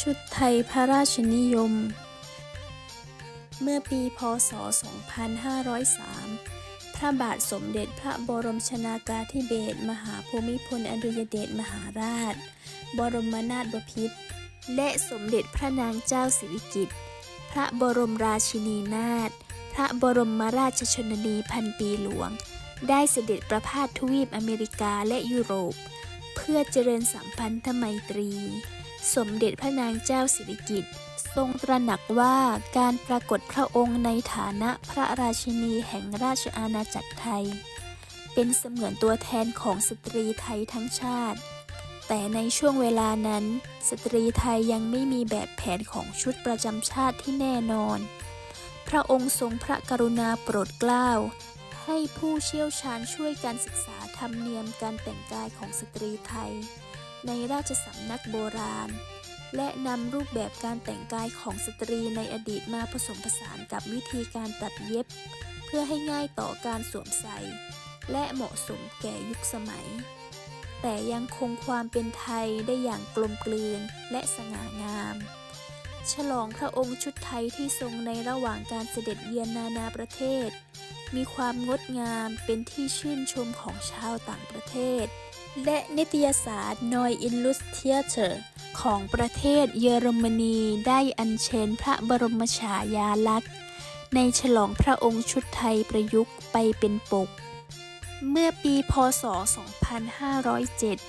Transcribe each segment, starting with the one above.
ชุดไทยพระราชนิยม เมื่อปีพศ 2503 พระบาทสมเด็จพระบรมชนากาธิเบศรมหาภูมิพลอดุยเดชมหาราช บรมนาถบพิตรและสมเด็จพระนางเจ้าสิริกิติ์พระบรมราชินีนาถพระบรมราชชนนีพันปีหลวง ได้เสด็จประพาสทวีปอเมริกาและยุโรป เพื่อเจริญสัมพันธไมตรี สมเด็จพระนางเจ้าสิริกิติ์ทรงตระหนักว่าการปรากฏพระองค์ในฐานะพระราชินีแห่งราชอาณาจักรไทย เป็นเสมือนตัวแทนของสตรีไทยทั้งชาติ แต่ในช่วงเวลานั้น สตรีไทยยังไม่มีแบบแผนของชุดประจำชาติที่แน่นอน พระองค์ทรงพระกรุณาโปรดเกล้า ให้ผู้เชี่ยวชาญช่วยการศึกษาธรรมเนียมการแต่งกายของสตรีไทย ในราชสำนักโบราณ และนำรูปแบบการแต่งกายของสตรีในอดีตมาผสมผสานกับวิธีการตัดเย็บ เพื่อให้ง่ายต่อการสวมใส่ และเหมาะสมแก่ยุคสมัย แต่ยังคงความเป็นไทยได้อย่างกลมกลืนและสง่างาม ฉลองพระองค์ชุดไทยที่ทรงในระหว่างการเสด็จเยือนนานาประเทศ มีความงดงามเป็นที่ชื่นชมของชาวต่างประเทศ และนิตยสาร Neu Illustrator ของประเทศเยอรมนีได้อัญเชิญพระบรมฉายาลักษณ์ ในฉลองพระองค์ชุดไทยประยุกต์ไปเป็นปก เมื่อปีพศ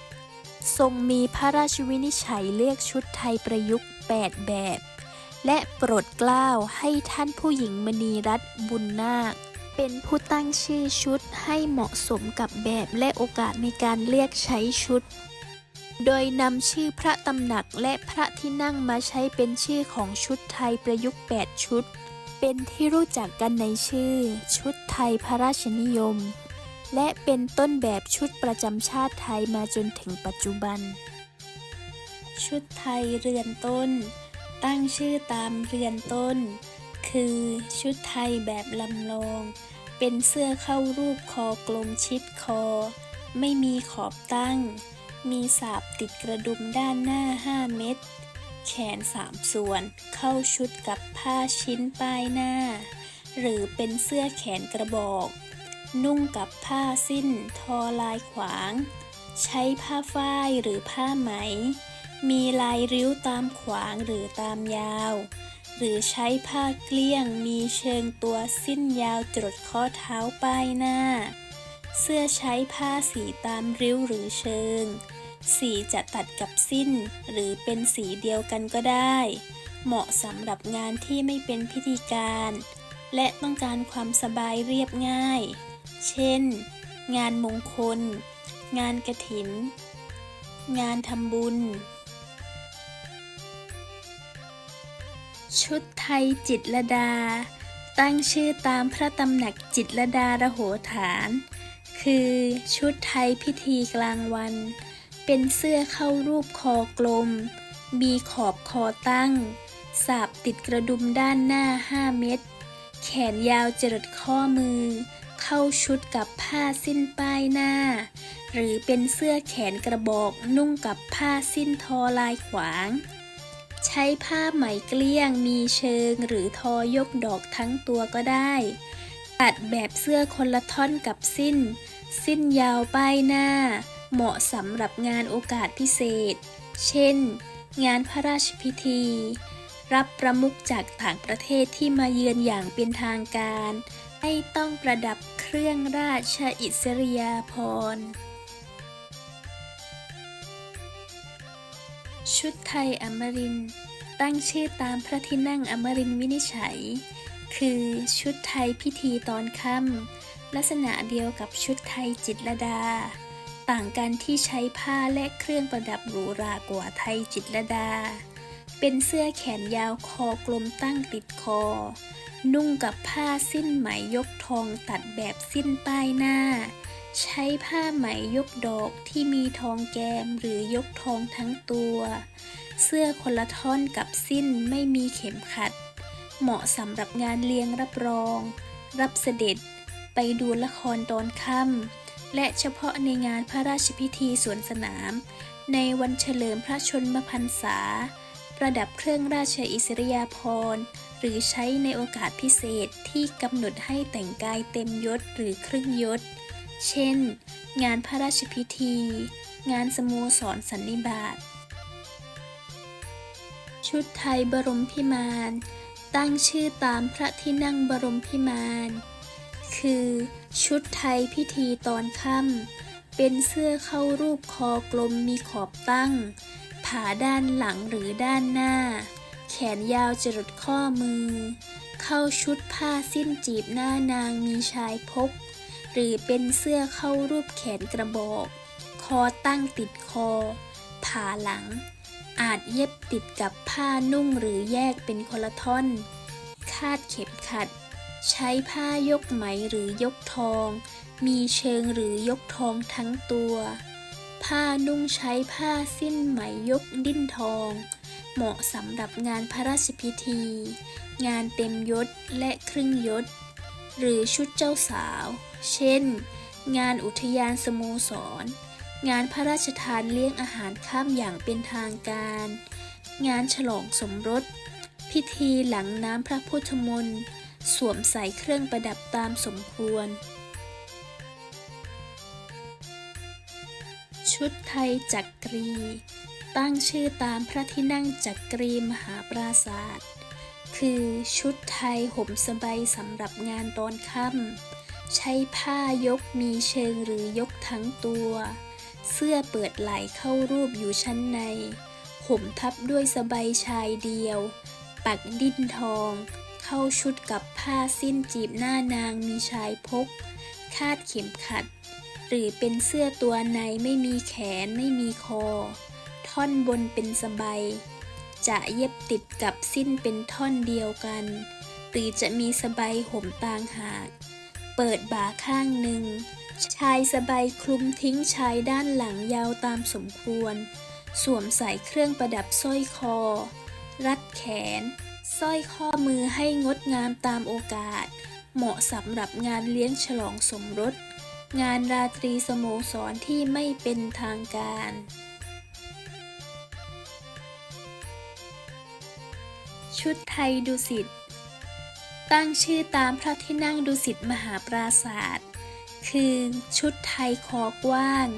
2507 ทรงมีพระราชวินิจฉัยเลือกชุดไทยประยุกต์ 8 แบบ และโปรดเกล้าให้ท่านผู้หญิงมณีรัตน์บุญนาค เป็นผู้ตั้งชื่อชุดให้เหมาะสมกับแบบและโอกาสในการเรียกใช้ชุด โดยนำชื่อพระตำหนักและพระที่นั่งมาใช้เป็นชื่อของชุดไทยประยุกต์ 8 ชุด เป็นที่รู้จักกันในชื่อ ชุดไทยพระราชนิยม และเป็นต้นแบบชุดประจำชาติไทยมาจนถึงปัจจุบัน ชุดไทยเรือนต้น ตั้งชื่อตามเรือนต้น คือ ชุดไทยแบบลำลอง เป็นเสื้อเข้ารูปคอกลมชิดคอ ไม่มีขอบตั้ง มีสาบติดกระดุมด้านหน้า 5 เม็ด แขน 3 ส่วน เข้าชุดกับผ้าชิ้นป้ายหน้า หรือเป็นเสื้อแขนกระบอก นุ่งกับผ้าสิ้น ทอลายขวาง ใช้ผ้าฝ้ายหรือผ้าไหม มีลายริ้วตามขวางหรือตามยาว รือใช้ผ้าเกลี้ยงมีเชิงตัวสิ้นยาวจรดข้อเท้าป้ายหน้า เสื้อใช้ผ้าสีตามริ้วหรือเชิง สีจะตัดกับสิ้น หรือเป็นสีเดียวกันก็ได้ เหมาะสำหรับงานที่ไม่เป็นพิธีการ และต้องการความสบายเรียบง่าย เช่น งานมงคล งานกระถิน งานทำบุญ ชุดไทยจิตรดา ตั้งชื่อตามพระตำหนักจิตรดาระโหฐาน คือชุดไทยพิธีกลางวัน เป็นเสื้อเข้ารูปคอกลม มีขอบคอตั้ง สาบติดกระดุมด้านหน้า 5 เม็ด แขนยาวจรดข้อมือ เข้าชุดกับผ้าสิ้นป้ายหน้า หรือเป็นเสื้อแขนกระบอกนุ่งกับผ้าสิ้นทอลายขวาง ใช้ผ้าไหมเกลี้ยงมีเชิงหรือทอยกดอกทั้งตัวก็ได้ ตัดแบบเสื้อคนละท่อนกับสิ้น สิ้นยาวป้ายหน้า เหมาะสำหรับงานโอกาสพิเศษ เช่น งานพระราชพิธี รับประมุขจากต่างประเทศที่มาเยือนอย่างเป็นทางการ ให้ต้องประดับเครื่องราชอิสริยาภรณ์ ชุดไทยอมรินต์ตั้งชื่อตามพระที่นั่งอมรินวินิจฉัย คือชุดไทยพิธีตอนค่ำลักษณะเดียวกับชุดไทยจิตรดา ต่างกันที่ใช้ผ้าและเครื่องประดับหรูหรากว่าไทยจิตรดา เป็นเสื้อแขนยาวคอกลมตั้งติดคอ นุ่งกับผ้าสิ้นไหมยกทองตัดแบบสิ้นป้ายหน้า ใช้ผ้าไหมยกดอกที่มีทองแกมหรือยกทองทั้งตัว เสื้อคนละท่อนกับสิ้นไม่มีเข็มขัด เหมาะสำหรับงานเลี้ยงรับรอง รับเสด็จ ไปดูละครตอนค่ำและเฉพาะในงานพระราชพิธีสวนสนาม ในวันเฉลิมพระชนมพรรษา ประดับเครื่องราชอิสริยาภรณ์หรือใช้ในโอกาสพิเศษที่กำหนดให้แต่งกายเต็มยศหรือครึ่งยศ เช่น งานพระราชพิธี งานสโมสรสันนิบาต ชุดไทยบรมพิมาน ตั้งชื่อตามพระที่นั่งบรมพิมาน คือชุดไทยพิธีตอนค่ำ เป็นเสื้อเข้ารูปคอกลมมีขอบตั้ง ผาด้านหลังหรือด้านหน้า แขนยาวจรดข้อมือ เข้าชุดผ้าสิ้นจีบหน้านางมีชายพก หรือเป็นเสื้อเข้ารูปแขนกระบอก คอตั้งติดคอผาหลัง อาจเย็บติดกับผ้านุ่งหรือแยกเป็นคนละท่อน คาดเข็มขัด ใช้ผ้ายกไหมหรือยกทอง มีเชิงหรือยกทองทั้งตัว ผ้านุ่งใช้ผ้าสิ้นไหมยกดิ้นทอง เหมาะสำหรับงานพระราชพิธี งานเต็มยศและครึ่งยศหรือชุดเจ้าสาว เช่น งานอุทยานสโมสร งานพระราชทานเลี้ยงอาหารข้ามอย่างเป็นทางการ งานฉลองสมรส พิธีหลังน้ำพระพุทธมนต์ สวมใส่เครื่องประดับตามสมควร ชุดไทยจักรี ตั้งชื่อตามพระที่นั่งจักรีมหาปราศาสตร์คือชุดไทยห่มสบายสำหรับงานตอนค่ำ ใช้ผ้ายกมีเชิงหรือยกทั้งตัว เสื้อเปิดไหล่เข้ารูปอยู่ชั้นใน ห่มทับด้วยสบายชายเดียว ปักดิ้นทอง เข้าชุดกับผ้าสิ้นจีบหน้านางมีชายพก คาดเข็มขัด หรือเป็นเสื้อตัวในไม่มีแขนไม่มีคอ ท่อนบนเป็นสบายจะเย็บติดกับสิ้นเป็นท่อนเดียวกัน หรือจะมีสบายห่มต่างหาก เปิดบ่าข้างหนึ่ง ชายสบายคลุมทิ้งชายด้านหลังยาวตามสมควร สวมใส่เครื่องประดับสร้อยคอ รัดแขนสร้อยข้อมือให้งดงามตามโอกาส เหมาะสำหรับงานเลี้ยงฉลองสมรส งานราตรีสโมสรที่ไม่เป็นทางการ ชุดไทยดุสิต ตั้งชื่อตามพระที่นั่งดุสิตมหาปราศาสตร์คือชุดไทยคอกว้าง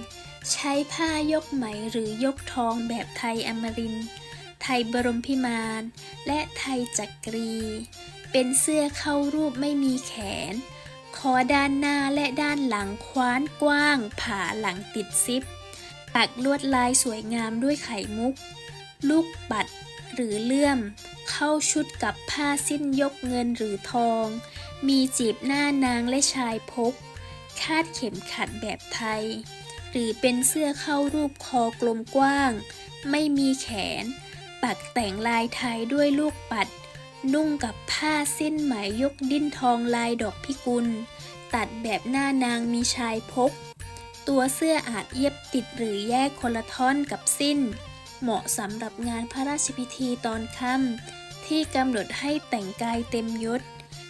ใช้ผ้ายกไหมหรือยกทองแบบไทยอมริน ไทยบรมพิมานและไทยจักรี เป็นเสื้อเข้ารูปไม่มีแขน คอด้านหน้าและด้านหลังคว้านกว้าง ผ่าหลังติดซิป ปักลวดลายสวยงามด้วยไข่มุก ลูกปัด หรือเลื่อม เข้าชุดกับผ้าสิ้นยกเงินหรือทอง มีจีบหน้านางและชายพก คาดเข็มขัดแบบไทย หรือเป็นเสื้อเข้ารูปคอกลมกว้าง ไม่มีแขน ปักแต่งลายไทยด้วยลูกปัด นุ่งกับผ้าสิ้นไหมยกดิ้นทองลายดอกพิกุล ตัดแบบหน้านางมีชายพก ตัวเสื้ออาจเย็บติดหรือแยกคนละท่อนกับสิ้น เหมาะสำหรับงานพระราชพิธีตอนค่ำที่กำหนดให้แต่งกายเต็มยศ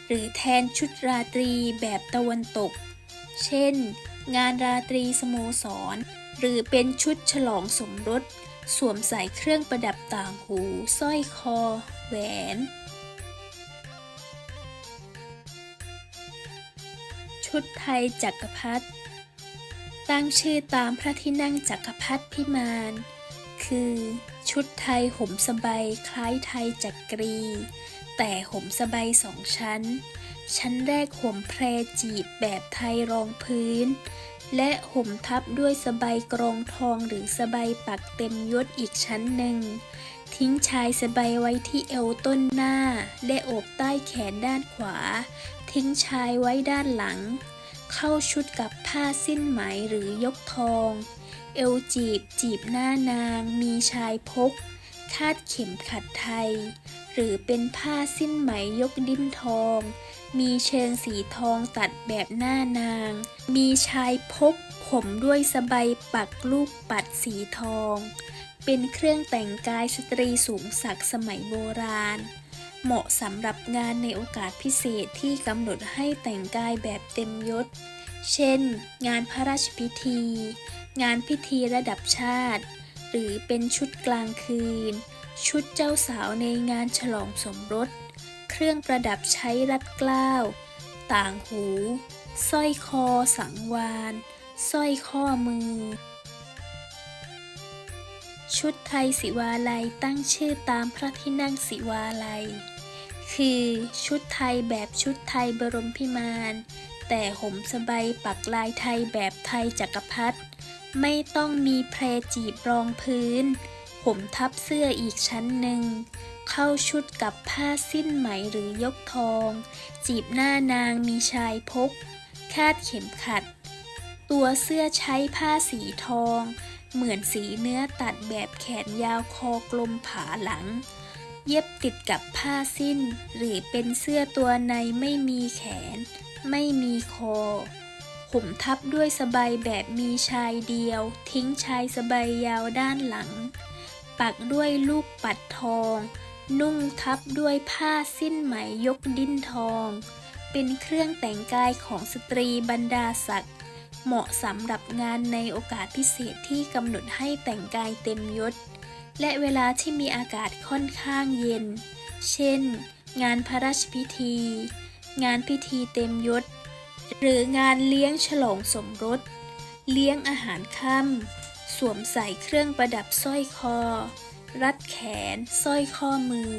หรือแทนชุดราตรีแบบตะวันตก เช่น งานราตรีสโมสร หรือเป็นชุดฉลองสมรส สวมใส่เครื่องประดับต่างหูสร้อยคอ แหวนชุดไทยจักรพรรดิตั้งชื่อตามพระที่นั่งจักรพรรดิพิมาน คือ ชุดไทยห่มสบายคล้ายไทยจักรี แต่ห่มสบายสองชั้น ชั้นแรกห่มแพรจีบแบบไทยรองพื้น และห่มทับด้วยสบายกรองทองหรือสบายปักเต็มยศอีกชั้นหนึ่ง ทิ้งชายสบายไว้ที่เอวต้นหน้า และโอบใต้แขนด้านขวา ทิ้งชายไว้ด้านหลัง เข้าชุดกับผ้าสิ้นไหมหรือยกทอง เอวจีบจีบหน้านางมีชายพก คาดเข็มขัดไทย หรือเป็นผ้าสิ้นไหมยกดิ้นทอง มีเชิงสีทองตัดแบบหน้านาง มีชายพกผมด้วยสบายปักลูกปัดสีทอง เป็นเครื่องแต่งกายสตรีสูงศักดิ์สมัยโบราณ เหมาะสำหรับงานในโอกาสพิเศษที่กำหนดให้แต่งกายแบบเต็มยศ เช่น งานพระราชพิธี งานพิธีระดับชาติ หรือเป็นชุดกลางคืน ชุดเจ้าสาวในงานฉลองสมรส เครื่องประดับใช้รัดเกล้าวต่างหูสร้อยคอสังวานสร้อยข้อมือ ชุดไทยศิวาลัยตั้งชื่อตามพระที่นั่งศิวาลัย คือชุดไทยแบบชุดไทยบรมพิมาน แต่ห่มสบายปักลายไทยแบบไทยจักรพรรดิไม่ต้องมีแพรจีบรองพื้น ห่มทับเสื้ออีกชั้นหนึ่ง เข้าชุดกับผ้าสิ้นไหมหรือยกทอง จีบหน้านางมีชายพก คาดเข็มขัด ตัวเสื้อใช้ผ้าสีทอง เหมือนสีเนื้อตัดแบบแขนยาวคอกลมผาหลัง เย็บติดกับผ้าสิ้น หรือเป็นเสื้อตัวในไม่มีแขน ไม่มีคอ ห่มทับด้วยสบายแบบมีชายเดียว ทิ้งชายสบายยาวด้านหลัง ปักด้วยลูกปัดทอง นุ่งทับด้วยผ้าสิ้นไหมยกดิ้นทอง เป็นเครื่องแต่งกายของสตรีบรรดาศักดิ์เหมาะสำหรับงานในโอกาสพิเศษที่กำหนดให้แต่งกายเต็มยศ และเวลาที่มีอากาศค่อนข้างเย็น เช่น งานพระราชพิธี งานพิธีเต็มยศ หรืองานเลี้ยงฉลองสมรส เลี้ยงอาหารค่ำสวมใส่เครื่องประดับสร้อยคอ รัดแขนสร้อยข้อมือ